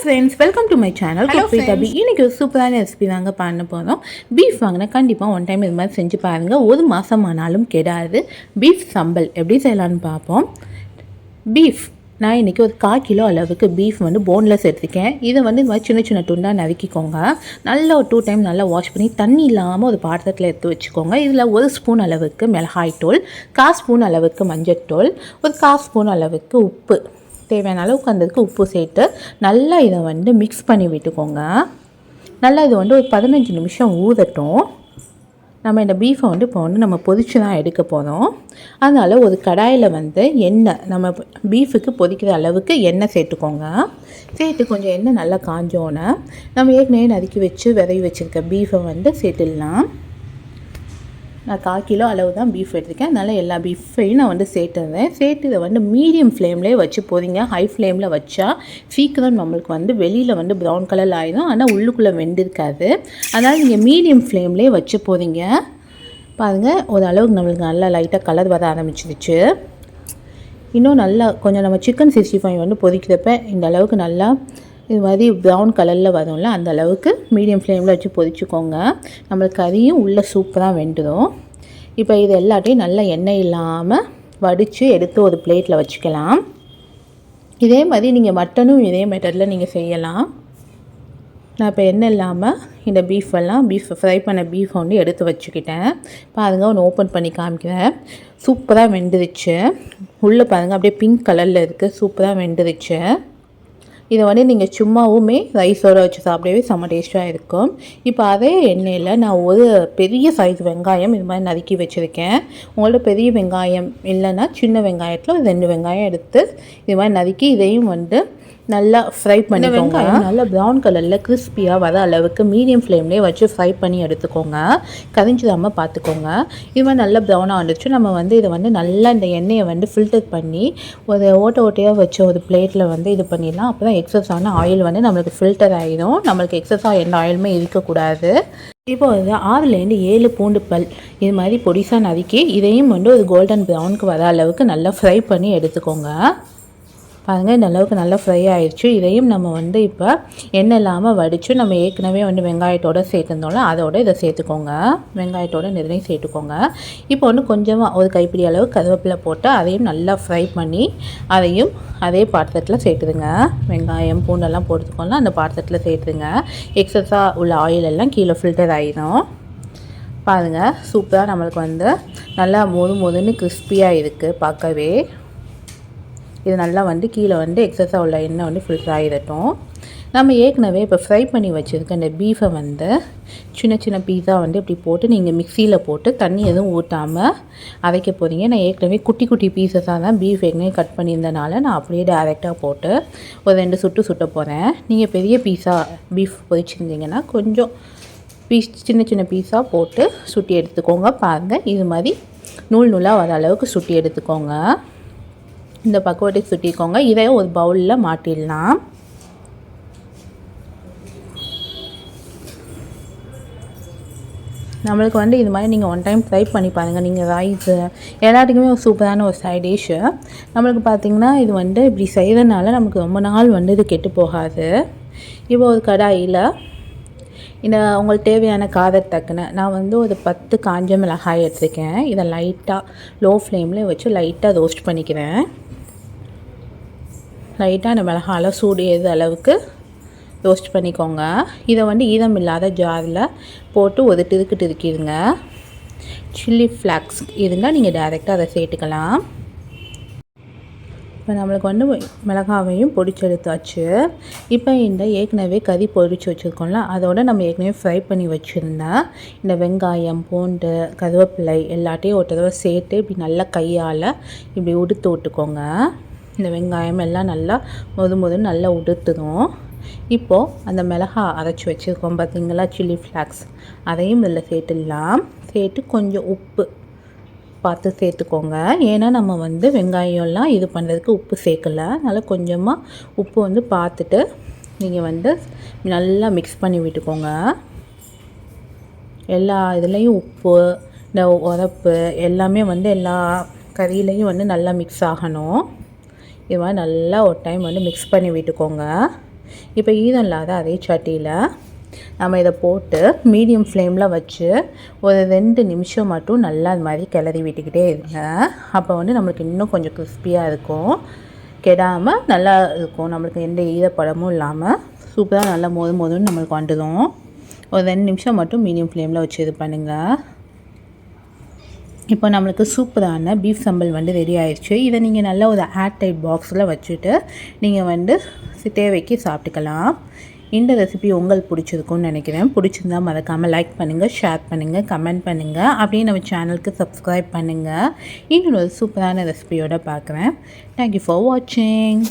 Friends welcome to my channel cook with Abi இன்னைக்கு ஒரு சூப்பரான ரெசிபி தாங்க பண்ண போகிறோம் பீஃப் வாங்கினா கண்டிப்பாக ஒன் டைம் இது மாதிரி செஞ்சு பாருங்கள் ஒரு மாதம் ஆனாலும் கெடாது. பீஃப் சம்பல் எப்படி செய்யலான்னு பார்ப்போம். பீஃப் நான் இன்றைக்கி ஒரு கால் கிலோ அளவுக்கு பீஃப் வந்து போன்லெஸ் எடுத்துக்கேன் இதை வந்து இந்த மாதிரி சின்ன சின்ன துண்டாக நறுக்கிக்கோங்க. நல்லா ஒரு டூ டைம் நல்லா வாஷ் பண்ணி தண்ணி இல்லாமல் ஒரு பாத்திரத்தில் எடுத்து வச்சுக்கோங்க. இதில் ஒரு ஸ்பூன் அளவுக்கு மிளகாய் தூள் கால் ஸ்பூன் அளவுக்கு மஞ்சள்தூள் ஒரு கால் ஸ்பூன் அளவுக்கு உப்பு. தேவையான அளவுக்கு அந்த இதுக்கு உப்பு சேர்த்து நல்லா இதை வந்து மிக்ஸ் பண்ணி விட்டுக்கோங்க. நல்லா இது வந்து ஒரு பதினஞ்சு நிமிஷம் ஊதட்டும் நம்ம இந்த பீஃபை வந்து இப்போ வந்து நம்ம பொதிச்சு தான் எடுக்க போகிறோம் அதனால் ஒரு கடாயில் வந்து எண்ணெய் நம்ம பீஃபுக்கு பொதிக்கிற அளவுக்கு எண்ணெய் சேர்த்துக்கோங்க. சேர்த்து கொஞ்சம் எண்ணெய் நல்லா காஞ்சோன்னே நம்ம ஏற்கனவே நறுக்கி வச்சு விதவி வச்சுருக்க பீஃபை வந்து சேர்த்துடலாம். நான் கால் கிலோ அளவு தான் பீஃப் எடுத்துருக்கேன். அதனால் எல்லா பீஃபையும் நான் வந்து சேர்த்துருவேன் சேர்த்து இதை வந்து மீடியம் ஃப்ளேம்லேயே வச்சு போதிங்க. ஹை ஃப்ளேமில் வச்சா சீக்கிரம் நம்மளுக்கு வந்து வெளியில் வந்து ப்ரௌன் கலர் ஆகிடும் ஆனால் உள்ளுக்குள்ளே வெந்திருக்காது. அதனால் நீங்கள் மீடியம் ஃப்ளேம்லேயே வச்சு போதிங்க. பாருங்கள் ஒரு அளவுக்கு நம்மளுக்கு நல்லா லைட்டாக கலர் வர ஆரம்பிச்சிருச்சு. இன்னும் நல்லா கொஞ்சம் நம்ம சிக்கன் சிக்ஸ்டி ஃபைவ் வந்து பொதிக்கிறப்ப இந்த அளவுக்கு நல்லா இது மாதிரி ப்ரௌன் கலரில் வரும்ல அந்த அளவுக்கு மீடியம் ஃப்ளேமில் வச்சு பொதிச்சுக்கோங்க. நம்மளுக்கு கறியும் உள்ளே சூப்பராக வெந்துடும் இப்போ இது எல்லாத்தையும் நல்லா எண்ணெய் இல்லாமல் வடித்து எடுத்து ஒரு பிளேட்டில் வச்சுக்கலாம். இதே மாதிரி நீங்கள் மட்டனும் இதே மெத்தடில் நீங்கள் செய்யலாம். நான் இப்போ எண்ணெய் இல்லாமல் இந்த பீஃப் எல்லாம் பீஃப் ஃப்ரை பண்ண பீஃப் வந்து எடுத்து வச்சுக்கிட்டேன். பாருங்க ஒன்று ஓப்பன் பண்ணி காமிக்கிறேன். சூப்பராக வெந்துருச்சு. உள்ளே பாருங்கள் அப்படியே பிங்க் கலரில் இருக்குது சூப்பராக வெந்துருச்சு. இதை வந்து நீங்கள் சும்மாவுமே ரைஸோடு வச்சு சாப்பிடவே செம்ம டேஸ்ட்டாக இருக்கும். இப்போ அதே எண்ணெயில் நான் ஒரு பெரிய சைஸ் வெங்காயம் இது மாதிரி நறுக்கி வச்சுருக்கேன். உங்கள்ட்ட பெரிய வெங்காயம் இல்லைன்னா சின்ன வெங்காயத்தில் ஒரு ரெண்டு வெங்காயம் எடுத்து இது மாதிரி நறுக்கி இதையும் வந்து நல்லா ஃப்ரை பண்ணி வெங்காயம் நல்லா ப்ரௌன் கலரில் கிறிஸ்பியாக வர அளவுக்கு மீடியம் ஃப்ளேம்லேயே வச்சு ஃப்ரை பண்ணி எடுத்துக்கோங்க. கரிஞ்சிடாமல் பார்த்துக்கோங்க இது மாதிரி நல்லா ப்ரௌனாக வந்துச்சு நம்ம வந்து இதை வந்து நல்லா இந்த எண்ணெயை வந்து ஃபில்டர் பண்ணி ஒரு ஓட்ட ஓட்டையாக வச்ச ஒரு பிளேட்டில் வந்து இது பண்ணிடலாம். அப்போ தான் எக்ஸஸ் ஆன ஆயில் வந்து நம்மளுக்கு ஃபில்டர் ஆகிடும் நம்மளுக்கு எக்ஸஸாக எந்த ஆயிலுமே இருக்கக்கூடாது இப்போ வந்து ஆறுலேருந்து ஏழு பூண்டு பல் இது மாதிரி பொடிசாக நறுக்கி இதையும் வந்து ஒரு கோல்டன் ப்ரௌனுக்கு வர அளவுக்கு நல்லா ஃப்ரை பண்ணி எடுத்துக்கோங்க. பாருங்கள் இந்த அளவுக்கு நல்லா ஃப்ரை ஆயிடுச்சு. இதையும் நம்ம வந்து இப்போ எண்ணெய் இல்லாமல் வடித்து நம்ம ஏற்கனவே வந்து வெங்காயத்தோடு சேர்த்துருந்தோம்ல அதோட இதை சேர்த்துக்கோங்க. வெங்காயத்தோட நிறைய சேர்த்துக்கோங்க. இப்போ வந்து கொஞ்சமாக ஒரு கைப்பிடி அளவு கருவேப்பிலை போட்டு அதையும் நல்லா ஃப்ரை பண்ணி அதையும் அதே பாத்திரத்தில் சேர்த்துடுங்க. வெங்காயம் பூண்டெல்லாம் போட்டுக்கோங்களா அந்த பாத்திரத்தில் சேர்த்துடுங்க. எக்ஸஸாக உள்ள ஆயில் எல்லாம் கீழே ஃபில்டர் ஆகிடும் பாருங்கள் சூப்பராக நம்மளுக்கு வந்து நல்லா மொது மொதுன்னு கிறிஸ்பியாக இருக்குது பார்க்கவே. இது நல்லா வந்து கீழே வந்து எக்ஸஸாக உள்ள எண்ணெய் வந்து ஃபில்டர் ஆகிடட்டும் நம்ம ஏற்கனவே இப்போ ஃப்ரை பண்ணி வச்சுருக்க இந்த பீஃபை வந்து சின்ன சின்ன பீஸா வந்து இப்படி போட்டு நீங்கள் மிக்சியில் போட்டு தண்ணி எதுவும் ஊற்றாமல் அரைக்க போகிறீங்க நான் ஏற்கனவே குட்டி குட்டி பீசஸாக தான் பீஃப் ஏற்கனவே கட் பண்ணியிருந்தனால நான் அப்படியே டேரெக்டாக போட்டு ஒரு ரெண்டு சுட்டு சுட்ட போகிறேன் நீங்கள் பெரிய பீஸா பீஃப் பொரிச்சிருந்தீங்கன்னா கொஞ்சம் பீஸ் சின்ன சின்ன பீஸாக போட்டு சுட்டி எடுத்துக்கோங்க. பாருங்கள் இது மாதிரி நூல் நூலாக வர அளவுக்கு சுட்டி எடுத்துக்கோங்க. இந்த பக்குவத்தை சுட்டிக்கோங்க. இதை ஒரு பவுலில் மாட்டிடலாம். நம்மளுக்கு வந்து இது மாதிரி நீங்கள் ஒன் டைம் ட்ரை பண்ணி பாருங்கள் நீங்கள் ரைஸு எல்லாத்துக்குமே ஒரு சூப்பரான ஒரு சைட் டிஷ்ஷு நம்மளுக்கு பார்த்திங்கன்னா இது வந்து இப்படி செய்கிறதுனால நமக்கு ரொம்ப நாள் வந்து இது கெட்டு போகாது. இப்போ ஒரு கடாயில் இந்த உங்களுக்கு தேவையான காதர் தக்குன நான் வந்து ஒரு பத்து காஞ்ச மிளகாய் எடுத்துருக்கேன். இதை லைட்டாக லோ ஃப்ளேமில் வச்சு லைட்டாக ரோஸ்ட் பண்ணிக்கிறேன். லைட்டாக அந்த மிளகாலாம் சூடு ஏது அளவுக்கு ரோஸ்ட் பண்ணிக்கோங்க. இதை வந்து ஈரம் இல்லாத ஜாரில் போட்டு ஒரு திருக்கு திருக்கிடுங்க. சில்லி ஃப்ளாக்ஸ் இருந்தால் நீங்கள் டைரெக்டாக அதை சேர்த்துக்கலாம் இப்போ நம்மளுக்கு வந்து மிளகாவையும் பொடிச்சு எடுத்தாச்சு. இப்போ இந்த ஏற்கனவே கறி பொடிச்சு வச்சுருக்கோம்ல அதோட நம்ம ஏற்கனவே ஃப்ரை பண்ணி வச்சுருந்தேன் இந்த வெங்காயம் பூண்டு கருவேப்பிலை எல்லாத்தையும் ஒரு தடவை சேர்த்து இப்படி நல்லா கையால் இப்படி உடுத்து விட்டுக்கோங்க. இந்த வெங்காயம் எல்லாம் நல்லா முது முதுன்னு நல்லா உடுத்துடும் இப்போது அந்த மிளகா அரைச்சி வச்சுருக்கோம் பார்த்தீங்களா? சில்லி ஃப்ளாக்ஸ் அதையும் இதில் சேர்த்துடலாம். சேர்த்து கொஞ்சம் உப்பு பார்த்து சேர்த்துக்கோங்க. ஏன்னா நம்ம வந்து வெங்காயம்லாம் இது பண்ணுறதுக்கு உப்பு சேர்க்கல. அதனால் கொஞ்சமாக உப்பு வந்து பார்த்துட்டு நீங்கள் வந்து நல்லா மிக்ஸ் பண்ணி விட்டுக்கோங்க. எல்லா இதுலேயும் உப்பு இந்த உரப்பு எல்லாமே வந்து எல்லா கறியிலையும் வந்து நல்லா மிக்ஸ் ஆகணும். இது மாதிரி நல்லா ஒரு டைம் வந்து மிக்ஸ் பண்ணி விட்டுக்கோங்க. இப்போ ஈரம் இல்லாத அதே சட்டியில் நம்ம இதை போட்டு மீடியம் ஃப்ளேமில் வச்சு ஒரு ரெண்டு நிமிஷம் மட்டும் நல்லா அது மாதிரி கிளறி விட்டுக்கிட்டே இருங்க. அப்போ வந்து நம்மளுக்கு இன்னும் கொஞ்சம் கிறிஸ்பியாக இருக்கும். கெடாமல் நல்லா இருக்கும். நம்மளுக்கு எந்த ஈரப்படமும் இல்லாமல் சூப்பராக நல்லா மோது மோதுன்னு நம்மளுக்கு வந்துடும். ஒரு ரெண்டு நிமிஷம் மட்டும் மீடியம் ஃப்ளேமில் வச்சு இது பண்ணுங்கள் இப்போ நம்மளுக்கு சூப்பரான பீஃப் சம்பல் வந்து ரெடி ஆயிடுச்சு இதை நீங்கள் நல்ல ஒரு ஏர் டைட் பாக்ஸில் வச்சுட்டு நீங்கள் வந்து தேவைக்கு சாப்பிட்டுக்கலாம். இந்த ரெசிபி உங்களுக்கு பிடிச்சிருக்கும்னு நினைக்கிறேன். பிடிச்சிருந்தா மறக்காமல் லைக் பண்ணுங்கள் ஷேர் பண்ணுங்கள் கமெண்ட் பண்ணுங்கள் அப்படியே நம்ம சேனலுக்கு சப்ஸ்கிரைப் பண்ணுங்கள் இன்னொரு சூப்பரான ரெசிபியோடு பார்க்குறேன். தேங்க்யூ ஃபார் வாட்சிங்